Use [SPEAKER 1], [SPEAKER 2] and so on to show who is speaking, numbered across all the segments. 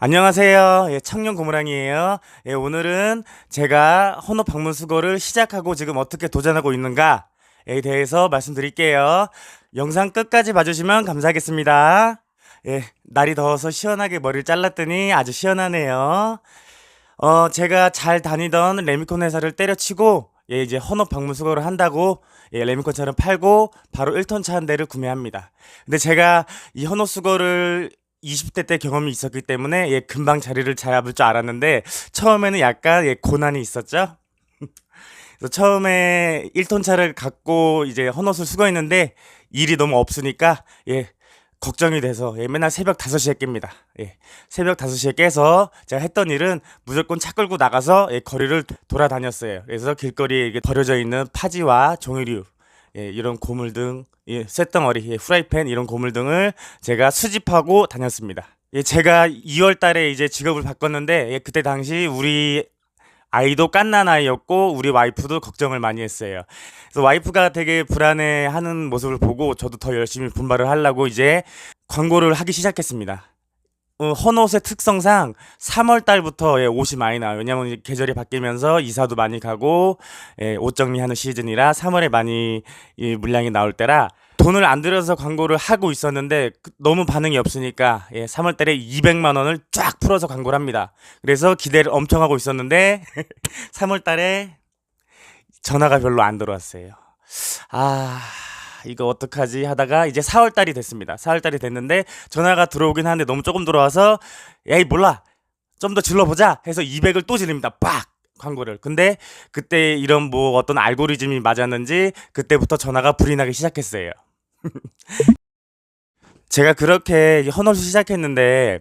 [SPEAKER 1] 안녕하세요. 예, 청년 고무랑이에요. 예, 오늘은 제가 헌업 방문 수거를 시작하고 지금 어떻게 도전하고 있는가에 대해서 말씀드릴게요. 영상 끝까지 봐주시면 감사하겠습니다. 예, 날이 더워서 시원하게 머리를 잘랐더니 아주 시원하네요. 어, 제가 잘 다니던 레미콘 회사를 때려치고 예, 이제 헌업 방문 수거를 한다고 예, 레미콘 차를 팔고 바로 1톤 차 한 대를 구매합니다. 근데 제가 이 헌업 수거를 20대 때 경험이 있었기 때문에 예, 금방 자리를 잡을 줄 알았는데 처음에는 약간 예, 고난이 있었죠. 그래서 처음에 1톤 차를 갖고 이제 헌옷을 수거했는데 일이 너무 없으니까 예, 걱정이 돼서 예, 맨날 새벽 5시에 깹니다. 예, 새벽 5시에 깨서 제가 했던 일은 무조건 차 끌고 나가서 예, 거리를 도- 돌아다녔어요. 그래서 길거리에 버려져 있는 파지와 종이류 예, 이런 고물 등, 예, 쇳덩어리, 예, 프라이팬 이런 고물 등을 제가 수집하고 다녔습니다. 예, 제가 2월 달에 이제 직업을 바꿨는데 예, 그때 당시 우리 아이도 깐난 아이였고 우리 와이프도 걱정을 많이 했어요. 그래서 와이프가 되게 불안해하는 모습을 보고 저도 더 열심히 분발을 하려고 이제 광고를 하기 시작했습니다. 어, 헌옷의 특성상 3월 달부터 예, 옷이 많이 나와요. 왜냐면 이제 계절이 바뀌면서 이사도 많이 가고 예, 옷 정리하는 시즌이라 3월에 많이 이 물량이 나올 때라 돈을 안 들여서 광고를 하고 있었는데 그- 너무 반응이 없으니까 예, 3월 달에 200만 원을 쫙 풀어서 광고를 합니다. 그래서 기대를 엄청 하고 있었는데 3월 달에 전화가 별로 안 들어왔어요. 아, 이거 어떡하지 하다가 이제 4월 달이 됐습니다. 4월 달이 됐는데 전화가 들어오긴 하는데 너무 조금 들어와서 에이 몰라 좀 더 질러보자 해서 200을 또 지릅니다. 빡 광고를. 근데 그때 이런 뭐 어떤 알고리즘이 맞았는지 그때부터 전화가 불이 나기 시작했어요. 제가 그렇게 헌옷을 시작했는데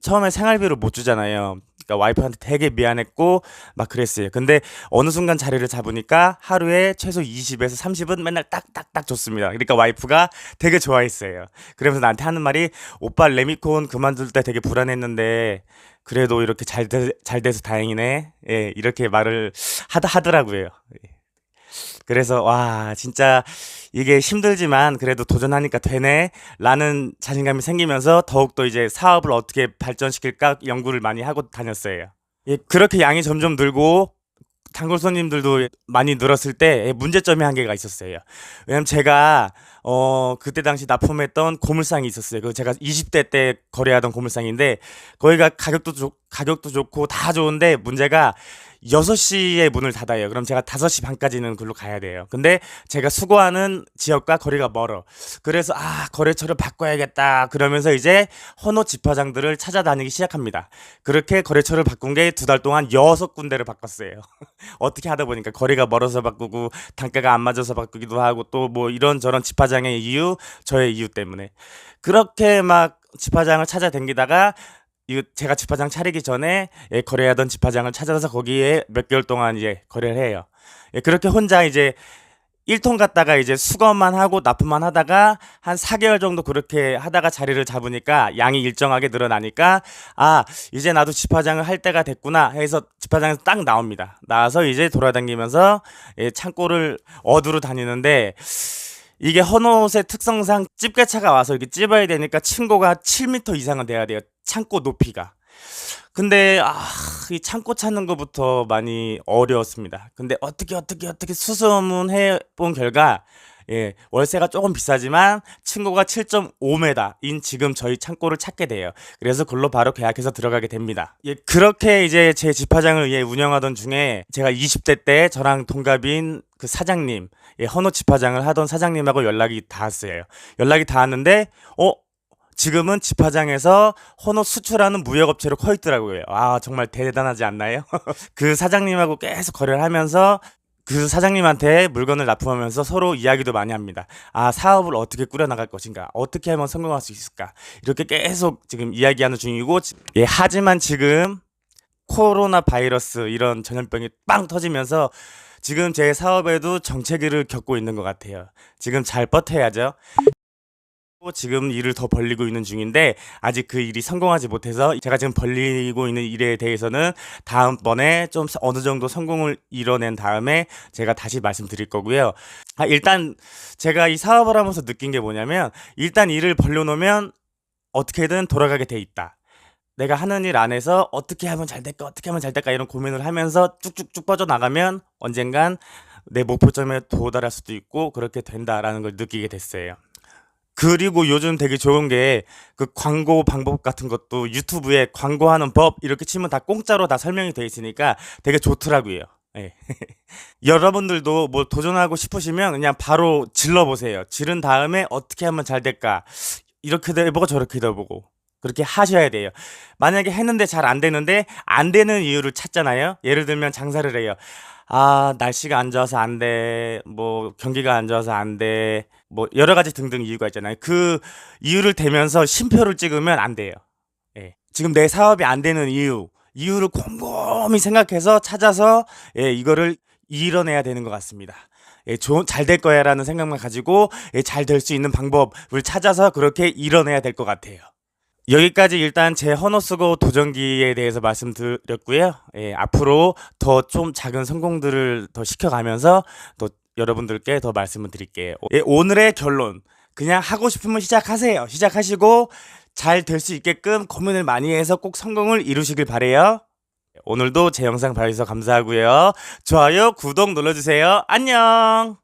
[SPEAKER 1] 처음에 생활비를 못 주잖아요. 그러니까 와이프한테 되게 미안했고 막 그랬어요. 근데 어느 순간 자리를 잡으니까 하루에 최소 20에서 30은 맨날 딱딱딱 줬습니다. 그러니까 와이프가 되게 좋아했어요. 그러면서 나한테 하는 말이 오빠 레미콘 그만둘 때 되게 불안했는데 그래도 이렇게 잘, 돼, 잘 돼서 다행이네. 예, 이렇게 말을 하다 하더라고요. 예. 그래서 와 진짜 이게 힘들지만 그래도 도전하니까 되네 라는 자신감이 생기면서 더욱더 이제 사업을 어떻게 발전시킬까 연구를 많이 하고 다녔어요. 예, 그렇게 양이 점점 늘고 단골 손님들도 많이 늘었을 때 예, 문제점이 한 개가 있었어요. 왜냐면 제가 어 그때 당시 납품했던 고물상이 있었어요. 그 제가 20대 때 거래하던 고물상인데 거기가 가격도 좋 가격도 좋고 다 좋은데 문제가 6시에 문을 닫아요. 그럼 제가 5시 반까지는 글로 가야 돼요. 근데 제가 수거하는 지역과 거리가 멀어. 그래서 아, 거래처를 바꿔야겠다. 그러면서 이제 헌옷 집화장들을 찾아다니기 시작합니다. 그렇게 거래처를 바꾼 게 두 달 동안 여섯 군데를 바꿨어요. 어떻게 하다 보니까 거리가 멀어서 바꾸고 단가가 안 맞아서 바꾸기도 하고 또 뭐 이런저런 집화장의 이유, 저의 이유 때문에. 그렇게 막 집화장을 찾아다니다가 이거 제가 집화장 차리기 전에 예, 거래하던 집화장을 찾아서 거기에 몇 개월 동안 이제 거래를 해요. 예, 그렇게 혼자 이제 1톤 갔다가 이제 수거만 하고 납품만 하다가 한 4개월 정도 그렇게 하다가 자리를 잡으니까 양이 일정하게 늘어나니까 아 이제 나도 집화장을 할 때가 됐구나 해서 집화장에서 딱 나옵니다. 나와서 이제 돌아다니면서 예, 창고를 어두로 다니는데 이게 헌옷의 특성상 집게차가 와서 이렇게 찝어야 되니까 층고가 7m 이상은 돼야 돼요. 창고 높이가. 근데 아, 이 창고 찾는 것부터 많이 어려웠습니다. 근데 어떻게 어떻게 어떻게 수소문해 본 결과 예, 월세가 조금 비싸지만 층고가 7.5m인 지금 저희 창고를 찾게 돼요. 그래서 그걸로 바로 계약해서 들어가게 됩니다. 예, 그렇게 이제 제 집화장을 예, 운영하던 중에 제가 20대 때 저랑 동갑인 그 사장님, 예, 헌옷 집화장을 하던 사장님하고 연락이 닿았어요. 연락이 닿았는데, 어, 지금은 집화장에서 헌옷 수출하는 무역업체로 커 있더라고요. 아, 정말 대단하지 않나요? 그 사장님하고 계속 거래를 하면서 그 사장님한테 물건을 납품하면서 서로 이야기도 많이 합니다. 아, 사업을 어떻게 꾸려나갈 것인가? 어떻게 하면 성공할 수 있을까? 이렇게 계속 지금 이야기하는 중이고, 예, 하지만 지금 코로나 바이러스 이런 전염병이 빵 터지면서 지금 제 사업에도 정체기를 겪고 있는 것 같아요. 지금 잘 버텨야죠. 지금 일을 더 벌리고 있는 중인데 아직 그 일이 성공하지 못해서 제가 지금 벌리고 있는 일에 대해서는 다음번에 좀 어느 정도 성공을 이뤄낸 다음에 제가 다시 말씀드릴 거고요. 아, 일단 제가 이 사업을 하면서 느낀 게 뭐냐면 일단 일을 벌려놓으면 어떻게든 돌아가게 돼 있다. 내가 하는 일 안에서 어떻게 하면 잘 될까, 어떻게 하면 잘 될까 이런 고민을 하면서 쭉쭉쭉 뻗어나가면 언젠간 내 목표점에 도달할 수도 있고 그렇게 된다라는 걸 느끼게 됐어요. 그리고 요즘 되게 좋은 게 그 광고 방법 같은 것도 유튜브에 광고하는 법 이렇게 치면 다 공짜로 다 설명이 돼 있으니까 되게 좋더라고요. 예. 여러분들도 뭐 도전하고 싶으시면 그냥 바로 질러보세요. 지른 다음에 어떻게 하면 잘 될까? 이렇게도 해보고 저렇게도 해보고. 그렇게 하셔야 돼요. 만약에 했는데 잘 안 되는데 안 되는 이유를 찾잖아요. 예를 들면 장사를 해요. 아, 날씨가 안 좋아서 안 돼. 뭐 경기가 안 좋아서 안 돼. 뭐 여러 가지 등등 이유가 있잖아요. 그 이유를 대면서 쉼표를 찍으면 안 돼요. 예. 지금 내 사업이 안 되는 이유, 이유를 곰곰이 생각해서 찾아서 예, 이거를 이뤄내야 되는 것 같습니다. 예, 잘 될 거야라는 생각만 가지고 예, 잘될 수 있는 방법을 찾아서 그렇게 이뤄내야 될 것 같아요. 여기까지 일단 제 헌어 쓰고 도전기에 대해서 말씀드렸고요. 예, 앞으로 더 좀 작은 성공들을 더 시켜가면서 또 여러분들께 더 말씀을 드릴게요. 예, 오늘의 결론. 그냥 하고 싶으면 시작하세요. 시작하시고 잘 될 수 있게끔 고민을 많이 해서 꼭 성공을 이루시길 바래요. 오늘도 제 영상 봐주셔서 감사하고요. 좋아요, 구독 눌러주세요. 안녕!